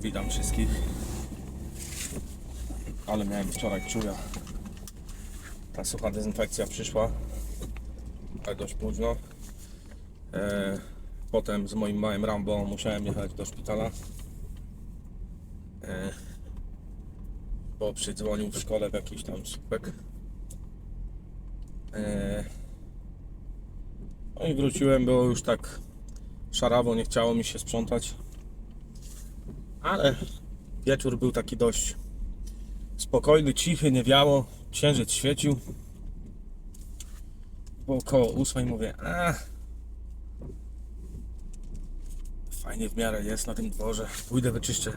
Witam wszystkich. Ale miałem wczoraj czuja. Ta sucha dezynfekcja przyszła, ale dość późno. E, potem z moim małym Rambo musiałem jechać do szpitala. E, bo przydzwonił w szkole w jakiś tam słupek. E, no i wróciłem, było już tak szarawo, nie chciało mi się sprzątać. Ale wieczór był taki dość spokojny, cichy, nie wiało, księżyc świecił. Było około ósmej, mówię, a fajnie w miarę jest na tym dworze. Pójdę wyczyszczę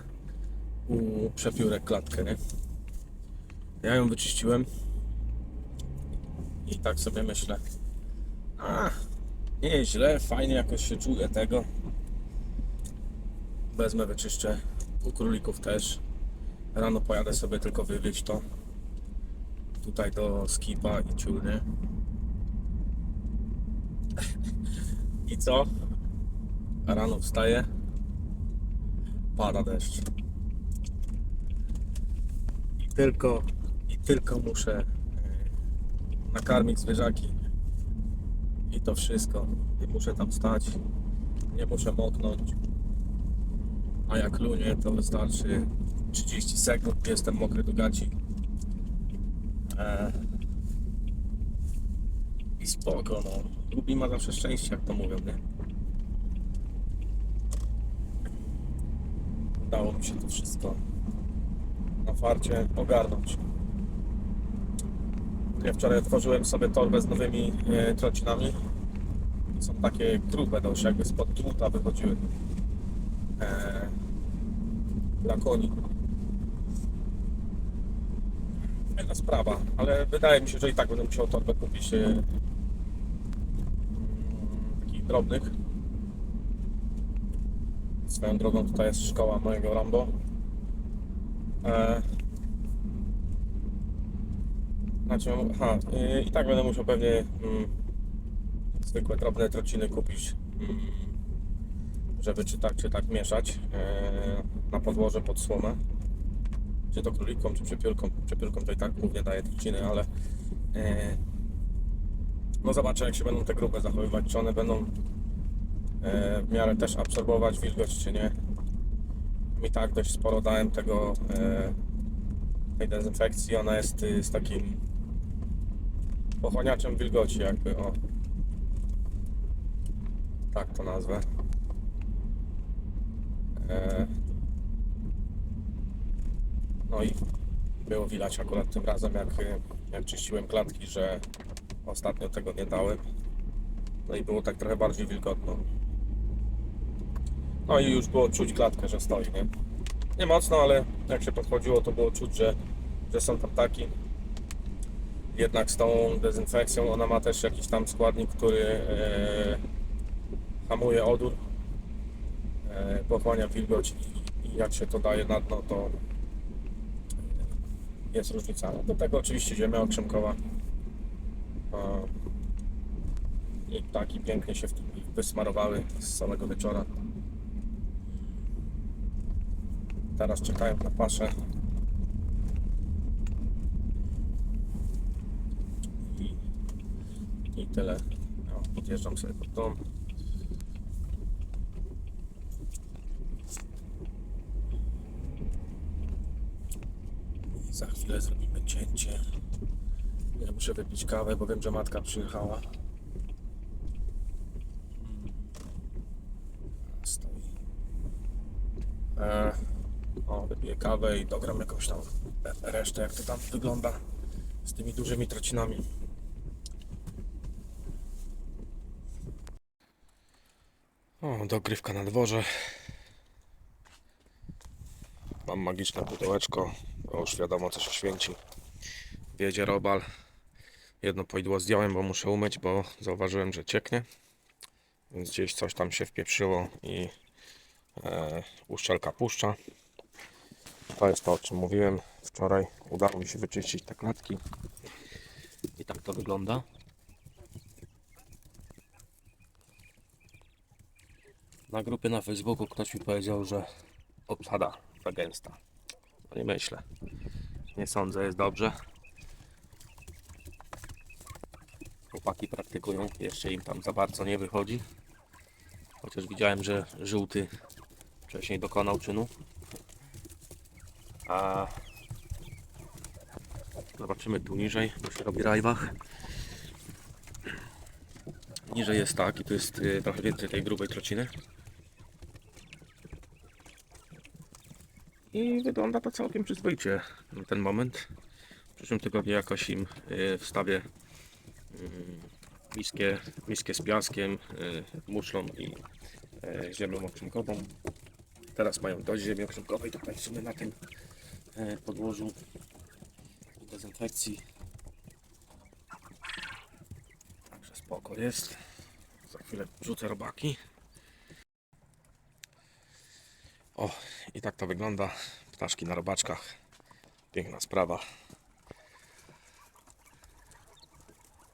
u przepiórek klatkę, nie? Ja ją wyczyściłem i tak sobie myślę, a nie źle, fajnie jakoś się czuję tego. Wezmę, wyczyszczę. U królików też. Rano pojadę sobie tylko wywieźć to. Tutaj do skipa i ciurny. I co? Rano wstaję. Pada deszcz. I tylko, i tylko muszę e, nakarmić zwierzaki. I to wszystko. I muszę tam stać. Nie muszę moknąć. A jak lunie, to wystarczy 30 sekund, jestem mokry do gaci. E... I spoko, no. Lubi ma zawsze szczęście, jak to mówią, nie? Udało mi się to wszystko na farcie ogarnąć. Ja wczoraj otworzyłem sobie torbę z nowymi e, trocinami. Są takie grube dość, jakby spod druta wychodziły. E, dla koni. Fajna sprawa, ale wydaje mi się, że i tak będę musiał torbę kupić e, mm, takich drobnych. Swoją drogą tutaj jest szkoła mojego Rambo. E, znaczy, aha, i, i tak będę musiał pewnie mm, zwykłe drobne trociny kupić. Mm, żeby czy tak, czy tak mieszać e, na podłoże pod słomę. Czy to królikom, czy przepiórkom. Przepiórkom to i tak głównie daje truciny, ale e, no zobaczę jak się będą te grube zachowywać, czy one będą e, w miarę też absorbować wilgoć, czy nie. Mi tak dość sporo dałem tego e, tej dezynfekcji, ona jest y, z takim pochłaniaczem wilgoci jakby, o tak to nazwę. E, No i było widać akurat tym razem, jak, jak czyściłem klatki, że ostatnio tego nie dałem. No i było tak trochę bardziej wilgotno. No i już było czuć klatkę, że stoi, nie? Nie mocno, ale jak się podchodziło, to było czuć, że, że są tam taki. Jednak z tą dezynfekcją ona ma też jakiś tam składnik, który e, hamuje odór e, pochłania wilgoć i, i jak się to daje na dno, to jest różnica. No, Do tego oczywiście ziemia okrzemkowa i ptaki pięknie się w tym wysmarowały z samego wieczora. Teraz czekają na paszę. I, i tyle. No, podjeżdżam sobie pod dom. I za chwilę zrobimy cięcie. Ja muszę wypić kawę, bo wiem, że matka przyjechała. Mm. Stoi. E, o, wypiję kawę i dogram jakąś tam resztę, jak to tam wygląda z tymi dużymi trocinami. O, dogrywka na dworze. Mam magiczne pudełeczko, bo już wiadomo co się święci. Wiedzie robal. Jedno poidło zdjąłem, bo muszę umyć, bo zauważyłem, że cieknie. Więc gdzieś coś tam się wpieprzyło i e, uszczelka puszcza. To jest to, o czym mówiłem wczoraj. Udało mi się wyczyścić te klatki. I tak to wygląda. Na grupie na Facebooku ktoś mi powiedział, że obsada za gęsta. No nie myślę. Nie sądzę, jest dobrze. Chłopaki praktykują, jeszcze im tam za bardzo nie wychodzi. Chociaż widziałem, że żółty wcześniej dokonał czynu. A zobaczymy tu niżej, bo się robi rajwach. Niżej jest tak i tu jest y, trochę więcej tej grubej trociny. I wygląda to całkiem przyzwoicie na ten moment. W przyszłym tygodniu jakoś im y, wstawię mm, miskę, miskę z piaskiem, y, muszlą i y, ziemią okrzynkową. Teraz mają dość ziemi okrzynkowej tutaj w na tym podłożu dezynfekcji. Także spoko jest. Za chwilę rzucę robaki. O, i tak to wygląda. Ptaszki na robaczkach. Piękna sprawa.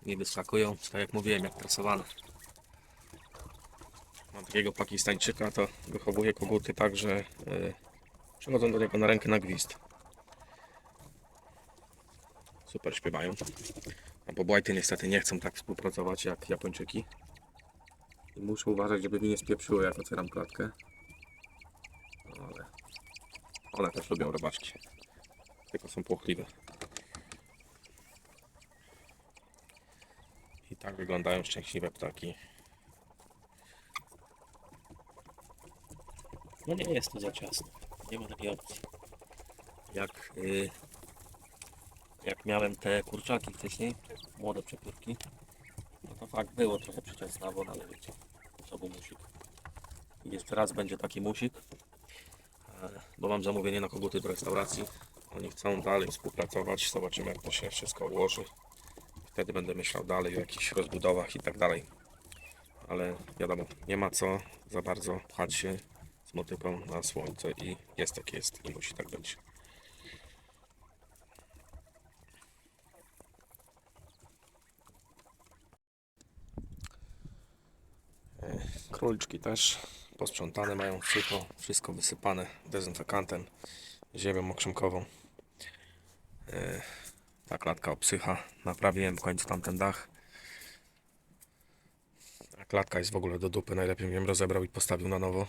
Nie wyskakują, tak jak mówiłem, jak tresowane. Mam takiego pakistańczyka, to wychowuje koguty tak, że yy, przychodzą do niego na rękę na gwizd. Super śpiewają. A bobłajty niestety nie chcą tak współpracować jak Japończyki. I muszę uważać, żeby mi nie spieprzyło, jak otwieram klatkę. One też lubią robaczki. Tylko są płochliwe. I tak wyglądają szczęśliwe ptaki. No nie jest to za ciasno. Nie ma takiej opcji. Jak, y, jak miałem te kurczaki wcześniej, młode przepiórki, no to fakt było trochę przeciasnawo, no ale wiecie, co był musik. I jeszcze raz będzie taki musik, bo mam zamówienie na koguty do restauracji. Oni chcą dalej współpracować, zobaczymy jak to się wszystko ułoży. Wtedy będę myślał dalej o jakichś rozbudowach i tak dalej. Ale wiadomo, nie ma co za bardzo pchać się z motyką na słońce i jest jak jest i musi tak być. Króliczki też posprzątane mają sucho, wszystko wysypane dezynfekantem, ziemią okrzymkową. E, Ta klatka obsycha, naprawiłem w końcu tamten dach. A klatka jest w ogóle do dupy, najlepiej bym rozebrał i postawił na nowo.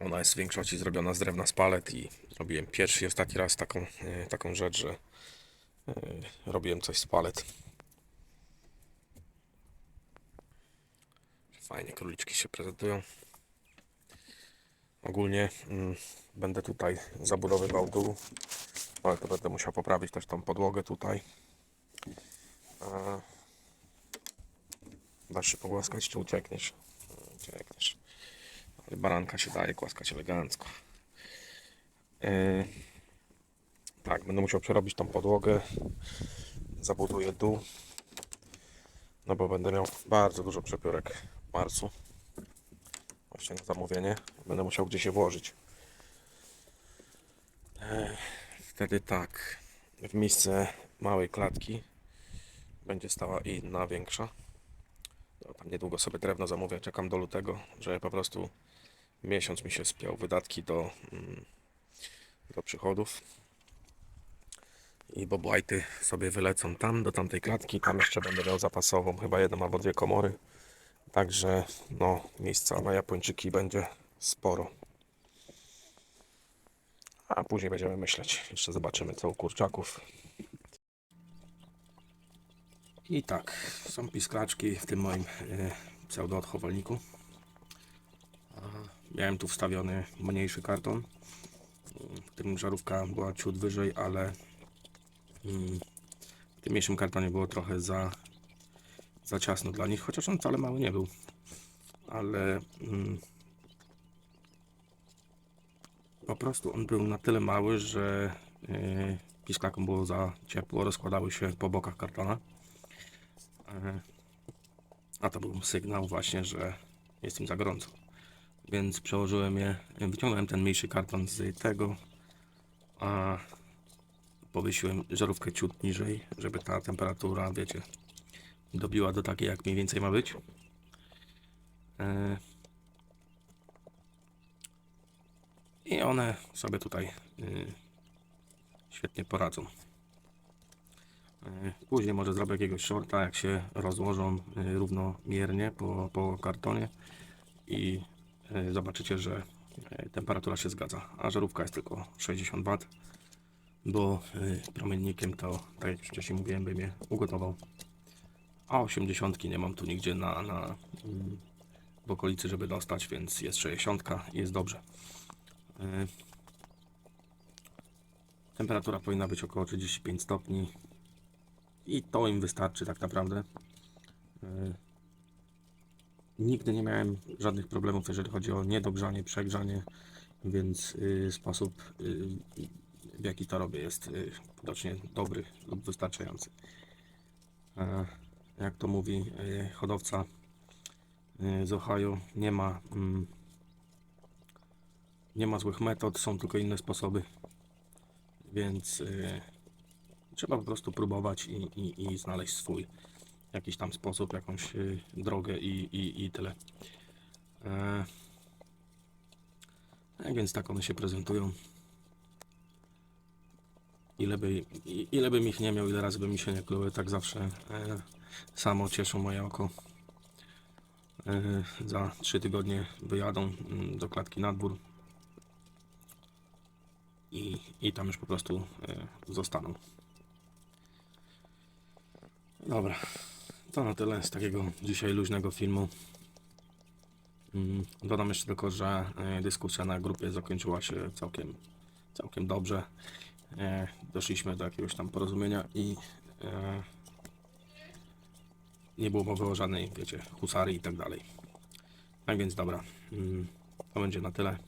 Ona jest w większości zrobiona z drewna z palet i robiłem pierwszy i ostatni raz taką, e, taką rzecz, że e, robiłem coś z palet. Fajnie króliczki się prezentują. Ogólnie mm, będę tutaj zabudowywał dół, ale to będę musiał poprawić też tą podłogę tutaj. E, się pogłaskać, czy uciekniesz? Uciekniesz. Ale baranka się daje głaskać elegancko. E, tak, będę musiał przerobić tą podłogę. Zabuduję dół. No bo będę miał bardzo dużo przepiórek w marcu. Właśnie na zamówienie. Będę musiał gdzieś je włożyć. Wtedy tak. W miejsce małej klatki będzie stała inna, większa. No, tam niedługo sobie drewno zamówię. Czekam do lutego, że po prostu miesiąc mi się spiął wydatki do, mm, do przychodów. I bobłajty sobie wylecą tam, do tamtej klatki. Tam jeszcze będę miał zapasową, chyba jedną albo dwie komory. Także no, miejsca na Japończyki będzie sporo. A później będziemy myśleć. Jeszcze zobaczymy co u kurczaków. I tak, są pisklaczki w tym moim y, pseudo-odchowalniku. Miałem tu wstawiony mniejszy karton, w którym żarówka była ciut wyżej, ale mm, w tym mniejszym kartonie było trochę za, za ciasno dla nich, chociaż on wcale mały nie był. Ale mm, po prostu on był na tyle mały, że yy, było za ciepło, rozkładały się po bokach kartona. E, A to był sygnał właśnie, że jest im za gorąco. Więc przełożyłem je, wyciągnąłem ten mniejszy karton z tego, a powiesiłem żarówkę ciut niżej, żeby ta temperatura, wiecie, dobiła do takiej, jak mniej więcej ma być. E, I one sobie tutaj y, świetnie poradzą. Y, Później może zrobię jakiegoś shorta, jak się rozłożą y, równomiernie po, po kartonie i y, zobaczycie, że temperatura się zgadza, a żarówka jest tylko 60 W, bo promiennikiem to, tak jak wcześniej mówiłem, bym je ugotował. A 80 nie mam tu nigdzie na, na w okolicy, żeby dostać, więc jest 60 i jest dobrze. Y, Temperatura powinna być około 35 stopni i to im wystarczy tak naprawdę. Y, Nigdy nie miałem żadnych problemów, jeżeli chodzi o niedogrzanie, przegrzanie, więc y, sposób y, w jaki to robię jest y, widocznie dobry lub wystarczający. E, Jak to mówi y, hodowca y, z Ohio, nie ma, mm, nie ma złych metod, są tylko inne sposoby, więc y, trzeba po prostu próbować i, i, i znaleźć swój jakiś tam sposób, jakąś drogę i, i, i tyle. E, tak więc tak one się prezentują. Ile by, ile bym ich nie miał, ile razy by mi się nie kluły, tak zawsze e, samo cieszą moje oko. E, za trzy tygodnie wyjadą mm, do klatki na dwór i, i tam już po prostu e, zostaną. Dobra, to na tyle z takiego dzisiaj luźnego filmu. Mm, Dodam jeszcze tylko, że e, dyskusja na grupie zakończyła się całkiem, całkiem dobrze. Doszliśmy do jakiegoś tam porozumienia i nie było mowy o żadnej, wiecie, husarii i tak dalej. Tak więc dobra, mm, to będzie na tyle.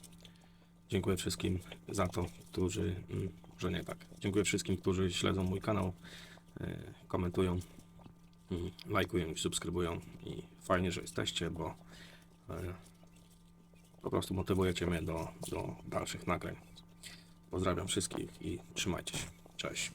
Dziękuję wszystkim za to, którzy, mm, może nie tak, dziękuję wszystkim, którzy śledzą mój kanał, e, komentują, mm, lajkują i subskrybują i fajnie, że jesteście, bo e, po prostu motywujecie mnie do, do dalszych nagrań. Pozdrawiam wszystkich i trzymajcie się. Cześć.